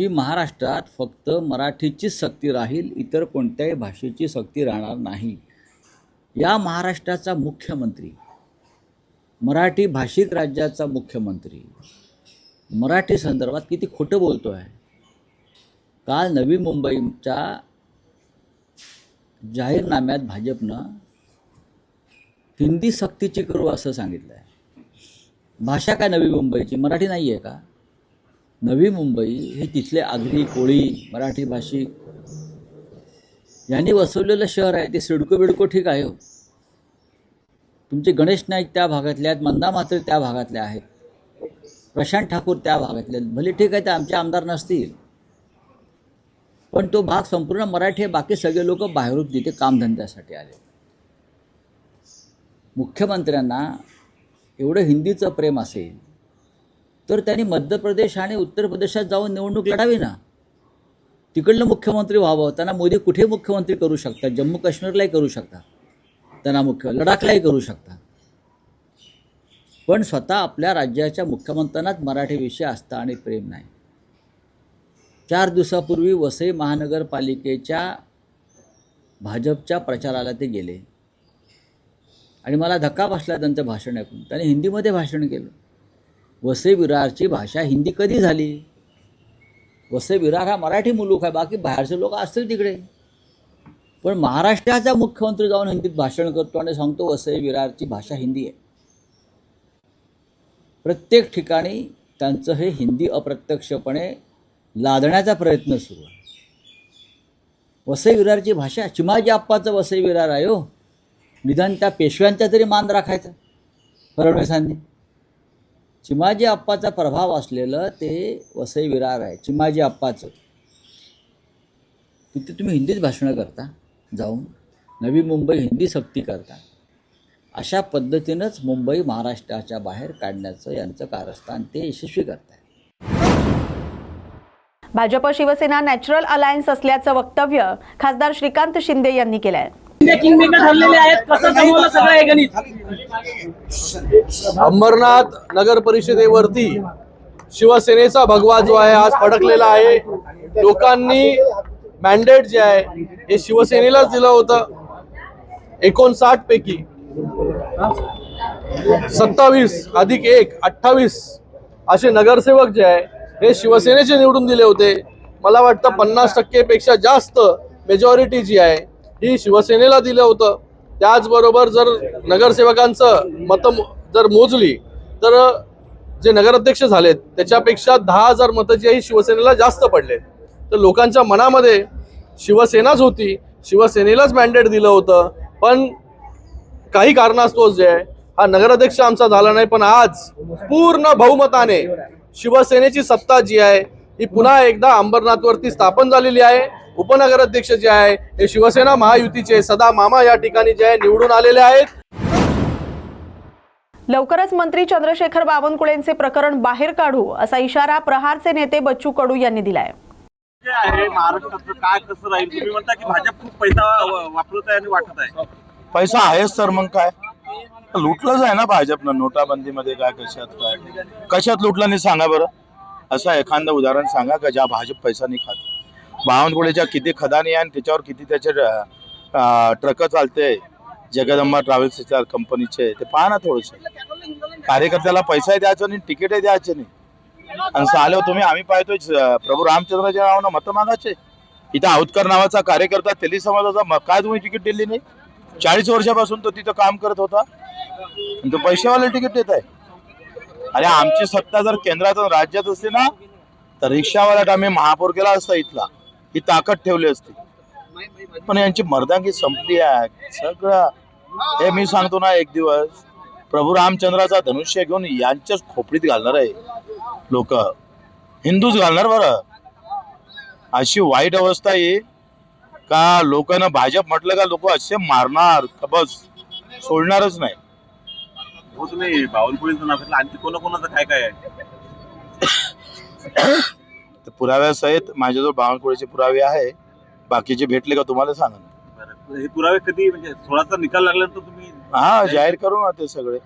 की महाराष्ट्रात फक्त मराठीचीच सक्ती राहील इतर कोणत्याही भाषेची सक्ती राहणार नाही. या महाराष्ट्राचा मुख्यमंत्री मराठी भाषिक राज्याचा मुख्यमंत्री मराठी संदर्भात किती खोटं बोलतो आहे काल नवी मुंबईच्या जाहीरनाम्यात भाजपनं हिंदी सक्तीची करू असं सांगितलं आहे भाषा काय नवी मुंबईची? मराठी नाही आहे का? नवी मुंबई हे तिथले आगरी कोळी मराठी भाषिक. यांनी वसवलेलं शहर आहे ते सिडको बिडको ठीक आहे हो. तुमचे गणेश नाईक त्या भागातले आहेत मंदा मात्र त्या भागातले आहेत. प्रशांत ठाकूर त्या भागातले आहेत. भले ठीक आहे ते आमचे आमदार नसतील. पण तो भाग संपूर्ण मराठी आहे बाकी सगळे लोक बाहेरून तिथे कामधंद्यासाठी आले. मुख्यमंत्र्यांना एवढं हिंदीचं प्रेम असेल तर त्यांनी मध्य प्रदेश आणि उत्तर प्रदेशात जाऊन निवडणूक लढावी ना. तिकडलं मुख्यमंत्री व्हावं. त्यांना मोदी कुठे मुख्यमंत्री करू शकतात? जम्मू काश्मीरलाही करू शकतात. त्यांना मुख्य लडाखलाही करू शकतात. पण स्वतः आपल्या राज्याच्या मुख्यमंत्र्यांनाच मराठीविषयी असता आणि प्रेम नाही. चार दिवसापूर्वी वसई महानगरपालिकेच्या भाजपच्या प्रचाराला ते गेले. आणि मला धक्का बसला त्यांचं भाषण ऐकून. त्याने हिंदीमध्ये भाषण केलं. वसई विरारची भाषा हिंदी कधी झाली? वसई विरार हा मराठी मुलूक आहे बाकी बाहेरचे लोक असतील तिकडे. पण महाराष्ट्राचा मुख्यमंत्री जाऊन हिंदीत भाषण करतो आणि सांगतो वसई विरारची भाषा हिंदी आहे. प्रत्येक ठिकाणी त्यांचं हे हिंदी अप्रत्यक्षपणे लादण्याचा प्रयत्न सुरू आहे. वसई विरारची भाषा चिमाजी आप्पाचं वसई विरार आहे हो. निदान त्या पेशव्यांचा तरी मान राखायचा फडणवीसांनी. चिमाजी आप्पाचा प्रभाव असलेलं ते वसई विरार आहे चिमाजी आप्पाचं. तिथे तुम्ही हिंदीच भाषणं करता जाऊन. नवी मुंबई हिंदी सक्ती करता. अशा पद्धतीनंच मुंबई महाराष्ट्राच्या बाहेर काढण्याचं यांचं कारस्थान ते यशस्वी करत आहे भाजप शिवसेना नॅचरल अलायन्स असल्याचं वक्तव्य खासदार श्रीकांत शिंदे यांनी केलं आहे ठरलेले आहेत. कसं जमवलं सगळं हे गणित? अंबरनाथ नगर परिषदेवरती शिवसेनेचा भगवा जो आहे आज फडकलेला आहे. लोकांनी मॅन्डेट जे आहे हे शिवसेनेलाच दिलं होतं. एकोणसाठ पैकी. सत्तावीस अधिक एक अठ्ठावीस असे नगरसेवक जे आहे हे शिवसेनेचे निवडून दिले होते. मला वाटतं पन्नास टक्केपेक्षा जास्त मेजॉरिटी जी आहे ही शिवसेनेला दिलं होतं. त्याचबरोबर जर नगरसेवकांचं मतं जर मोजली तर जे नगराध्यक्ष झालेत त्याच्यापेक्षा दहा हजार मतं जी आहे ही शिवसेनेला जास्त पडले तर लोकांच्या मनामध्ये शिवसेनाच होती शिवसेनेलाच मॅन्डेट दिलं होतं. पण काही कारणास्तव जे आहे हा नगराध्यक्ष आमचा झाला नाही पण आज पूर्ण बहुमताने शिवसेनेची सत्ता जी आहे ही पुन्हा एकदा अंबरनाथवरती स्थापन झालेली आहे. उपनगराध्यक्ष जे आहे हे शिवसेना महायुतीचे सदा मामा या ठिकाणी जे आहे निवडून आलेले आहेत. लवकरच मंत्री चंद्रशेखर बावनकुळेंचे प्रकरण बाहेर काढू असा इशारा प्रहारचे नेते बच्चू कडू यांनी दिलाय. जे आहे महाराष्ट्राचं काय कसं राहील? तुम्ही म्हणता की भाजप खूप पैसा वापरत आहे आणि वाटत आहे. पैसा आहेच तर मग काय? लुटलंच आहे ना भाजपनं नोटाबंदीमध्ये काय कशात काय? कशात लुटलं नाही सांगा बरं. असं एखादं उदाहरण सांगा का ज्या भाजप पैसा नाही खात? बावनकुळेच्या किती खदानी आहे आणि त्याच्यावर किती त्याचे ट्रक चालते जगदंबा ट्रॅव्हल्सच्या कंपनीचे ते पहा ना थोडस. कार्यकर्त्याला पैसाही द्यायचा नाही तिकीटही द्यायचे नाही. आणि चालेव तुम्ही आम्ही पाहतोय प्रभू रामचंद्राच्या नावानं मतं मागायचे. इथं औतकर नावाचा कार्यकर्ता तेली समाजाचा मग काय तुम्ही तिकीट दिली नाही? चाळीस वर्षापासून तो तिथं काम करत होता. आणि तो पैशावाले तिकीट देत आहे. अरे आमची सत्ता जर केंद्रात राज्यात असते ना तर रिक्षावाला आम्ही महापौर केला असता इथला. ही ताकद ठेवली असती. पण यांची मर्दांगी संपली आहे. सगळं हे मी सांगतो ना एक दिवस प्रभू रामचंद्राचा धनुष्य घेऊन यांच्याच खोपडीत घालणार आहे. लोक. हिंदूच घालणार बरं. अशी वाईट अवस्था आहे का लोकांना भाजप म्हटलं का लोक असे मारणार बस सोडणारच नाही. हो बावनकुळीचं नाव आणखी कोणाकोणाचं काय काय आहे? तर पुराव्यासहित माझ्याजवळ बावनकुळेचे पुरावे आहे बाकीचे भेटले का तुम्हाला सांगा बरं. हे पुरावे कधी म्हणजे सोळाचा निकाल लागल्यानंतर तुम्ही हा जाहीर करू ना ते सगळे.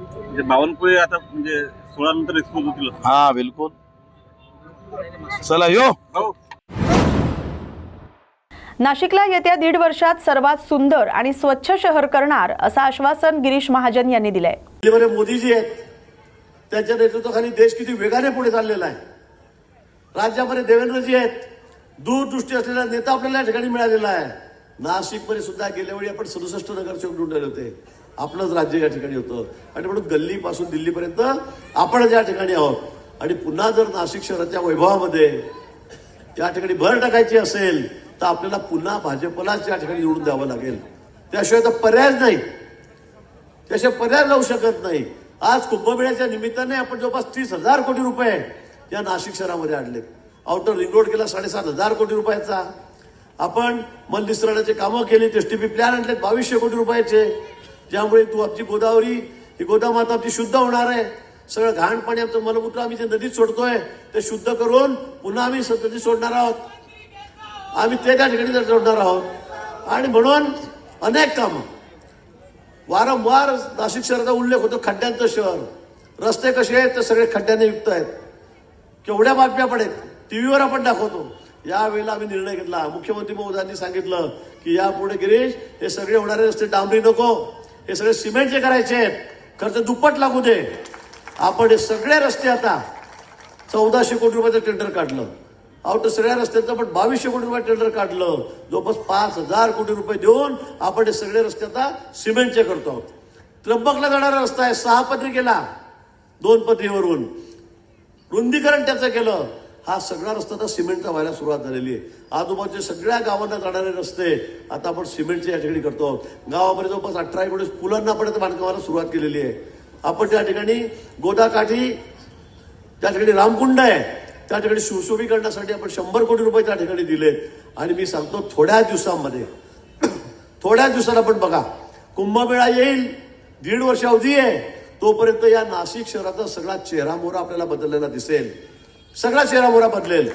म्हणजे बावनकुळे आता म्हणजे सोळा नंतर एक्सपोज होतील. हा बिलकुल. चला यो. हो. नाशिकला येत्या दीड वर्षात सर्वात सुंदर आणि स्वच्छ शहर करणार असं आश्वासन गिरीश महाजन यांनी दिलंय. मोदीजी आहेत. त्यांच्या नेतृत्वाखाली देश किती वेगाने पुढे चाललेला आहे. राज्यामध्ये देवेंद्रजी आहेत. दूरदृष्टी असलेला नेता आपल्याला या ठिकाणी मिळालेला आहे. नाशिकमध्ये सुद्धा गेल्या वेळी आपण सदुसष्ट नगरसेवक निवडले होते. आपलंच राज्य या ठिकाणी होतं. आणि म्हणून गल्लीपासून दिल्लीपर्यंत आपण या ठिकाणी आहोत. आणि पुन्हा जर नाशिक शहराच्या वैभवामध्ये या ठिकाणी भर टाकायची असेल तर आपल्याला पुन्हा भाजपलाच या ठिकाणी निवडून द्यावं लागेल. त्याशिवाय तर पर्यायच नाही. त्याशिवाय पर्याय लावू शकत नाही. आज कुंभमेळ्याच्या निमित्ताने आपण जवळपास तीस हजार कोटी रुपये या नाशिक शहरामध्ये आणले आउटर रिंग रोड केला साडेसात हजार कोटी रुपयाचा. आपण मलनिसरणाचे कामं केली एस टी पी प्लॅन आणले बावीसशे कोटी रुपयाचे. ज्यामुळे तू आमची गोदावरी ही गोदामाता आमची शुद्ध होणार आहे. सगळं घाण पाणी आमचं मलमूत्र आम्ही जे नदीत सोडतोय ते शुद्ध करून पुन्हा आम्ही स- नदीत सोडणार आहोत. आम्ही ते त्या ठिकाणी सोडणार आहोत. आणि म्हणून अनेक कामं. वारंवार नाशिक शहराचा उल्लेख होतो खड्ड्यांचं शहर. रस्ते कसे आहेत ते सगळे खड्ड्याने युक्त आहेत. केवढ्या बातम्या पण आहेत टीव्हीवर आपण दाखवतो. यावेळेला आम्ही निर्णय घेतला. मुख्यमंत्री महोदयांनी सांगितलं की यापुढे गिरीश हे सगळे होणारे रस्ते डांबरी नको. हे सगळे सिमेंटचे करायचे आहेत. खर्च दुप्पट लागू दे. आपण हे सगळे रस्ते आता चौदाशे कोटी रुपयाचं टेंडर काढलं. आउट सगळ्या रस्त्याचं पण बावीसशे कोटी रुपये टेंडर काढलं. जवळपास पाच हजार कोटी रुपये देऊन आपण हे सगळे रस्ते आता सिमेंटचे करतो आहोत. त्र्यंबकला जाणारा रस्ता आहे सहा पदरी केला. दोन पदरीवरून. रुंदीकरण त्याचं केलं. हा सगळा रस्ता आता सिमेंटचा व्हायला सुरुवात झालेली आहे. आजूबाजूच्या सगळ्या गावांना जाणारे रस्ते आता आपण सिमेंटचे या ठिकाणी करतो. आहोत गावामध्ये जवळपास अठरा एकोणीस पुलांना आपण आता बांधकामाला सुरुवात केलेली आहे. आपण त्या ठिकाणी गोदाकाठी त्या ठिकाणी रामकुंड आहे. त्या ठिकाणी सुशोभीकरणासाठी आपण शंभर कोटी रुपये त्या ठिकाणी दिले आणि मी सांगतो थोड्या दिवसांमध्ये थोड्या दिवसात आपण बघा कुंभमेळा येईल. दीड वर्ष अवधी आहे. तोपर्यंत या नाशिक शहराचा सगळा चेहरामोहरा आपल्याला बदललेला दिसेल. सगळा चेहरामोहरा बदलेल.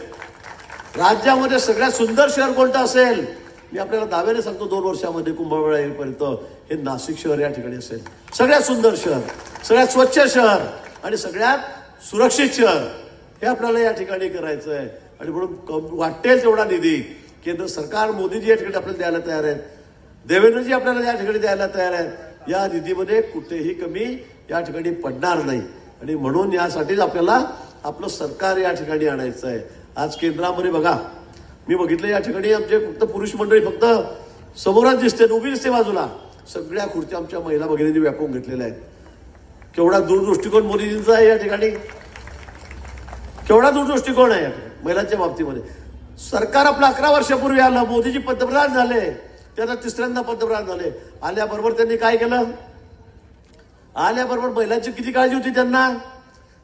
राज्यामध्ये सगळ्यात सुंदर शहर कोणतं असेल? मी आपल्याला दाव्याने सांगतो दोन वर्षामध्ये कुंभमेळा येईपर्यंत हे नाशिक शहर या ठिकाणी असेल. सगळ्यात सुंदर शहर सगळ्यात स्वच्छ शहर आणि सगळ्यात सुरक्षित शहर हे आपल्याला या ठिकाणी करायचं आहे आणि म्हणून वाटेल तेवढा निधी. केंद्र सरकार मोदीजी या ठिकाणी आपल्याला द्यायला तयार आहेत. देवेंद्रजी आपल्याला या ठिकाणी द्यायला तयार आहेत. या निधीमध्ये कुठेही कमी या ठिकाणी पडणार नाही. आणि म्हणून यासाठीच आपल्याला आपलं सरकार या ठिकाणी आणायचं आहे. आज केंद्रामध्ये बघा मी बघितलं या ठिकाणी आमचे फक्त पुरुष मंडळी फक्त समोरच दिसते उभी दिसते बाजूला. सगळ्या खुर्च्या आमच्या महिला भगिनींनी व्यापून घेतलेल्या आहेत. केवढा दूरदृष्टिकोन मोदीजींचा आहे या ठिकाणी? केवढा दूरदृष्टिकोन आहे महिलांच्या बाबतीमध्ये? सरकार आपलं अकरा वर्षापूर्वी आलं मोदीजी पंतप्रधान झाले. ते आता तिसऱ्यांदा पंतप्रधान झाले. आल्याबरोबर त्यांनी काय केलं? आल्याबरोबर महिलांची किती काळजी होती त्यांना?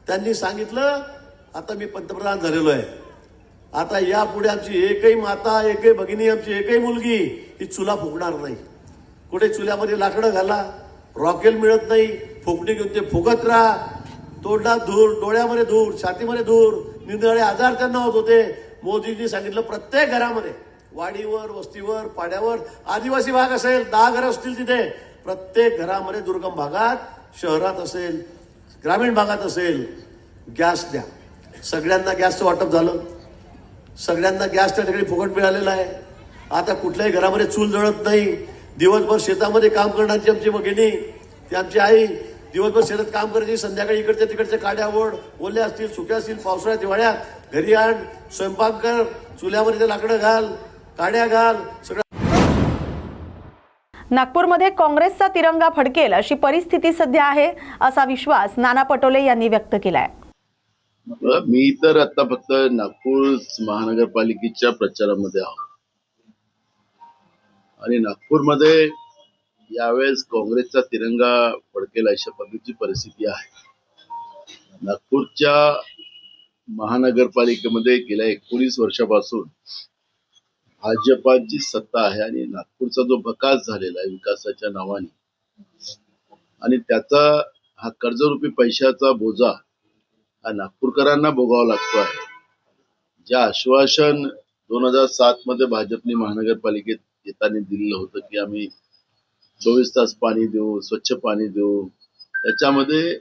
त्यांनी सांगितलं आता मी पंतप्रधान झालेलो आहे. आता यापुढे आमची एकही माता एकही भगिनी आमची एकही मुलगी ही चुला फुकणार नाही. कुठे चुल्यामध्ये लाकडं घाला रॉकेल मिळत नाही फुकणी घेऊन ते फुकत राहा. तोंडात धूर डोळ्यामध्ये धूर छातीमध्ये धूर निंदळे आजार त्यांना होत होते. मोदींनी सांगितलं प्रत्येक घरामध्ये वाडीवर वस्तीवर पाड्यावर आदिवासी भाग असेल दहा घरं असतील तिथे प्रत्येक घरामध्ये दुर्गम भागात शहरात असेल ग्रामीण भागात असेल गॅस द्या. सगळ्यांना गॅसचं वाटप झालं. सगळ्यांना गॅस त्या ठिकाणी फुकट मिळालेला आहे. आता कुठल्याही घरामध्ये चूल जळत नाही. दिवसभर शेतामध्ये काम करण्याची आमची भगिनी ती आमची आई दिवसभर शेतात काम करायची संध्याकाळी इकडच्या तिकडच्या काड्या ओढ ओल्या असतील सुक्या असतील पावसाळ्यात हिवाळ्यात घरी आण स्वयंपाक कर चुल्यामध्ये ते लाकडं घाल काड्या घाल सगळं नागपूरमध्ये काँग्रेसचा तिरंगा फडकेल अशी परिस्थिती सध्या आहे असा विश्वास नाना पटोले यांनी व्यक्त केलाय. मी तर आता फक्त नागपूर महानगरपालिकेच्या प्रचारामध्ये आहोत. आणि नागपूरमध्ये यावेळेस काँग्रेसचा तिरंगा फडकेल अशा पद्धतीची परिस्थिती आहे. नागपूरच्या महानगरपालिकेमध्ये गेल्या एकोणीस वर्षापासून भाजपाची सत्ता आहे आणि नागपूरचा जो बकास झालेला आहे विकासाच्या नावाने. आणि त्याचा हा कर्जरूपी पैशाचा बोजा हा नागपूरकरांना भोगावा लागतो आहे. जे आश्वासन दोन हजार सात मध्ये भाजपने महानगरपालिकेत येताना दिलेलं होतं की आम्ही चोवीस तास पाणी देऊ स्वच्छ पाणी देऊ. त्याच्यामध्ये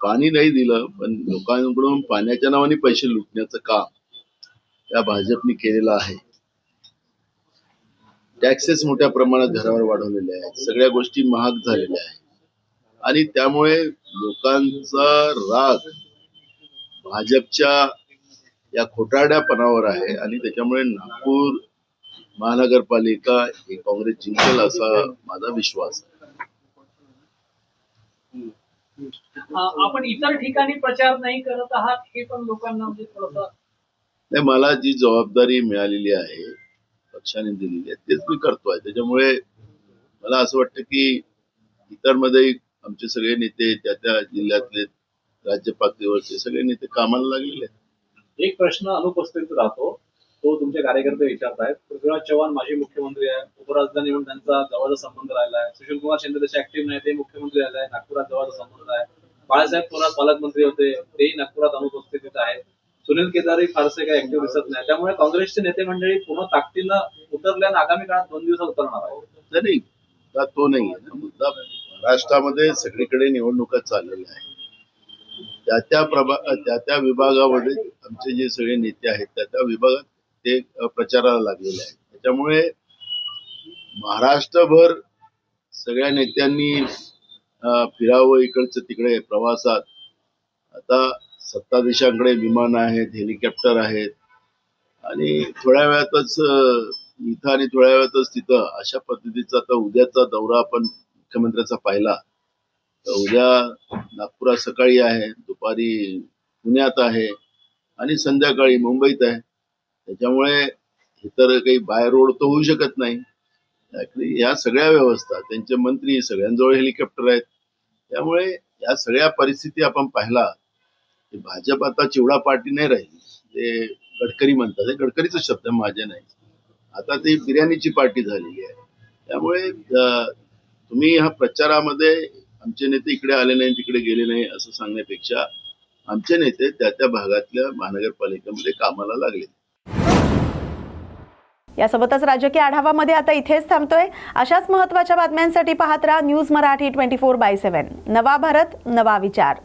पाणी नाही दिलं पण लोकांकडून पाण्याच्या नावाने पैसे लुटण्याचं काम या भाजपने केलेलं आहे. टॅक्सेस मोठ्या प्रमाणात घरावर वाढवलेले आहेत. सगळ्या गोष्टी महाग झालेल्या आहेत. आणि त्यामुळे लोकांचा राग भाजपच्या या खोटारड्यापणावर आहे. आणि त्याच्यामुळे नागपूर महानगरपालिका ही काँग्रेस जिंकेल असा माझा विश्वास आहे. आपण इतर ठिकाणी प्रचार नाही करत आहात हे पण लोकांना म्हणजे मला जी जबाबदारी मिळालेली आहे पक्षाने दिलेली आहे तेच मी करतोय. त्याच्यामुळे मला असं वाटतं की इतरमध्ये आमचे सगळे नेते त्या त्या जिल्ह्यातले राज्य पातळीवरचे सगळे नेते कामाला लागलेले आहेत. एक प्रश्न अनुपस्थित राहतो. तो तुमचे कार्यकर्ते विचारतायत. पृथ्वीराज चव्हाण माजी मुख्यमंत्री आहे उपराजधानी म्हणून त्यांचा जवळचा संबंध राहिला आहे. सुशील कुमार शिंदे तसे ऍक्टिव्ह नाही ते मुख्यमंत्री आले आहे नागपुरात जवळचा संबंध आहे. बाळासाहेब थोरात पालकमंत्री होते. तेही नागपुरात अनुपस्थितीत आहेत. सुनील केदारही फारसे काही ऍक्टिव्ह दिसत नाही. त्यामुळे काँग्रेसचे नेते मंडळी पूर्ण ताकदीनं उतरल्या आगामी काळात दोन दिवसात उतरणार आहे नाही तो नाही मुद्दा महाराष्ट्रामध्ये सगळीकडे निवडणुका चाललेल्या आहेत. त्या त्या प्रभा त्या त्या विभागामध्ये आमचे जे सगळे नेते आहेत त्या त्या विभागात ते प्रचाराला लागलेले आहेत. त्याच्यामुळे महाराष्ट्रभर सगळ्या नेत्यांनी फिरावं इकडचं तिकडे प्रवासात. आता सत्ताधीशांकडे विमान आहेत हेलिकॉप्टर आहेत. आणि थोड्या वेळातच इथं आणि थोड्या वेळातच तिथं अशा पद्धतीचा आता उद्याचा दौरा आपण मुख्यमंत्र्याचा पाहिला. तर उद्या नागपुरात सकाळी आहे दुपारी पुण्यात आहे आणि संध्याकाळी मुंबईत आहे. त्याच्यामुळे इतर काही बाय रोड तर होऊ शकत नाही. या सगळ्या व्यवस्था त्यांचे मंत्री सगळ्यांजवळ हेलिकॉप्टर आहेत. त्यामुळे या सगळ्या परिस्थिती आपण पाहिला. भाजप आता चिवडा पार्टी नाही राहिली ते गडकरी म्हणतात. गडकरीचा शब्द माझे नाही. आता ती बिर्याणीची पार्टी झालेली आहे. त्यामुळे तुम्ही ह्या प्रचारामध्ये आमचे नेते इकडे आले नाही तिकडे गेले नाही असं सांगण्यापेक्षा आमचे नेते त्या त्या भागातल्या महानगरपालिकेमध्ये कामाला लागले. यासोबतच राजकीय आढावामध्ये आता इथेच थांबतोय. अशाच महत्त्वाच्या बातम्यांसाठी पाहत राहा news Marathi twenty four by seven. नवा भारत नवा विचार.